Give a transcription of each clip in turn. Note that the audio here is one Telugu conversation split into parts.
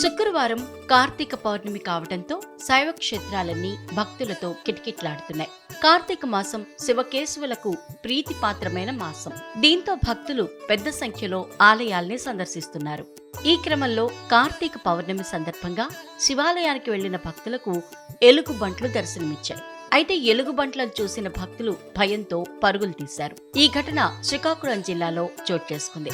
శుక్రవారం కార్తీక పౌర్ణమి కావడంతో శైవ క్షేత్రాలన్నీ భక్తులతో కిటకిట్లాడుతున్నాయి. కార్తీక మాసం శివకేశవులకు ప్రీతిపాత్రమైన మాసం. దీంతో భక్తులు పెద్ద సంఖ్యలో ఆలయాల్ని సందర్శిస్తున్నారు. ఈ క్రమంలో కార్తీక పౌర్ణమి సందర్భంగా శివాలయానికి వెళ్ళిన భక్తులకు ఎలుగుబంట్లు దర్శనమిచ్చాయి. అయితే ఎలుగుబంట్లను చూసిన భక్తులు భయంతో పరుగులు తీశారు. ఈ ఘటన శ్రీకాకుళం జిల్లాలో చోటు చేసుకుంది.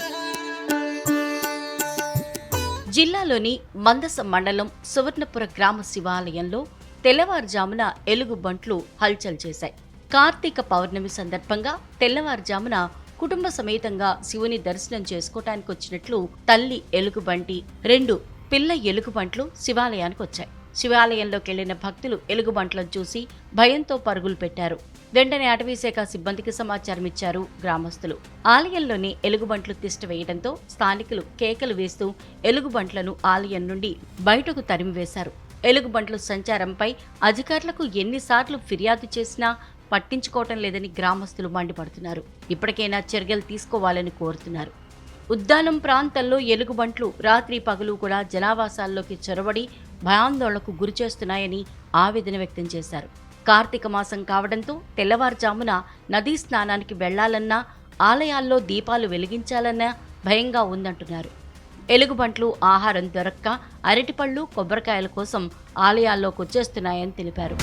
జిల్లాలోని మందస మండలం సువర్ణపుర గ్రామ శివాలయంలో తెల్లవారుజామున ఎలుగుబంట్లు హల్చల్ చేశాయి. కార్తీక పౌర్ణమి సందర్భంగా తెల్లవారుజామున కుటుంబ సమేతంగా శివుని దర్శనం చేసుకోవటానికి వచ్చినట్లు తల్లి ఎలుగుబంటి రెండు పిల్ల ఎలుగుబంట్లు శివాలయానికి వచ్చాయి శివాలయంలోకి వెళ్ళిన భక్తులు ఎలుగుబంట్లను చూసి భయంతో పరుగులు పెట్టారు. వెంటనే అటవీశాఖ సిబ్బందికి సమాచారం ఇచ్చారు గ్రామస్తులు. ఆలయంలోని ఎలుగుబంట్లు తిష్ట వేయడంతో స్థానికులు కేకలు వేస్తూ ఎలుగుబంట్లను ఆలయం నుండి బయటకు తరిమివేశారు. ఎలుగుబంట్ల సంచారంపై అధికారులకు ఎన్నిసార్లు ఫిర్యాదు చేసినా పట్టించుకోవటం లేదని గ్రామస్తులు మండిపడుతున్నారు. ఇప్పటికైనా చర్యలు తీసుకోవాలని కోరుతున్నారు. ఉద్దానం ప్రాంతంలో ఎలుగుబంట్లు రాత్రి పగలు కూడా జనావాసాల్లోకి చొరబడి భయాందోళనకు గురిచేస్తున్నాయని ఆవేదన వ్యక్తం చేశారు. కార్తీక మాసం కావడంతో తెల్లవారుజామున నదీ స్నానానికి వెళ్ళాలన్నా ఆలయాల్లో దీపాలు వెలిగించాలన్నా భయంగా ఉందంటున్నారు. ఎలుగుబంట్లు ఆహారం దొరక్క అరటిపళ్ళు కొబ్బరికాయల కోసం ఆలయాల్లోకి వచ్చేస్తున్నాయని తెలిపారు.